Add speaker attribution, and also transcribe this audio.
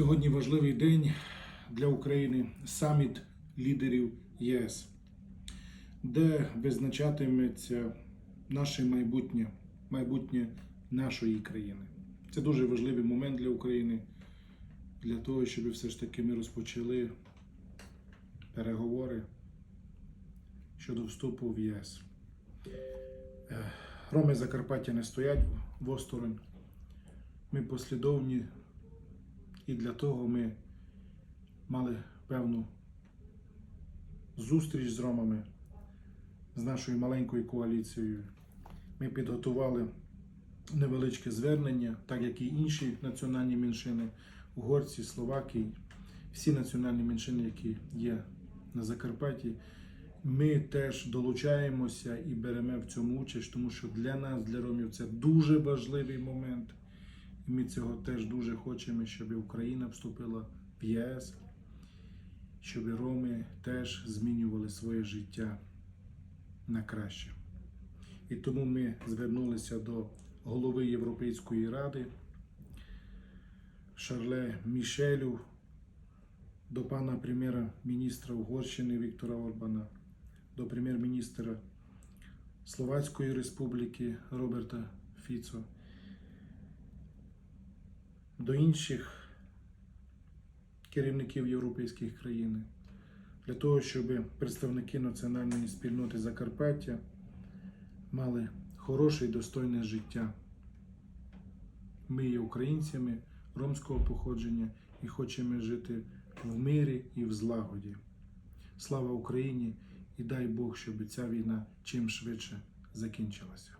Speaker 1: Сьогодні важливий день для України саміт лідерів ЄС, де визначатиметься наше майбутнє, майбутнє нашої країни. Це дуже важливий момент для України, для того, щоб все ж таки ми розпочали переговори щодо вступу в ЄС. Е, Роми Закарпаття не стоять в осторонь. Ми послідовні, і для того ми мали певну зустріч з ромами, з нашою маленькою коаліцією. Ми підготували невеличке звернення, так як і інші національні меншини, угорці, словаки, всі національні меншини, які є на Закарпатті. Ми теж долучаємося і беремо в цьому участь, тому що для нас, для ромів, це дуже важливий момент. Ми цього теж дуже хочемо, щоб Україна вступила в ЄС, щоб роми теж змінювали своє життя на краще. І тому ми звернулися до голови Європейської ради Шарле Мішелю, до пана прем'єра-міністра Угорщини Віктора Орбана, до прем'єр-міністра Словацької Республіки Роберта Фіцо, до інших керівників європейських країн, для того, щоб представники національної спільноти Закарпаття мали хороше і достойне життя. Ми є українцями ромського походження і хочемо жити в мирі і в злагоді. Слава Україні і дай Бог, щоб ця війна чим швидше закінчилася.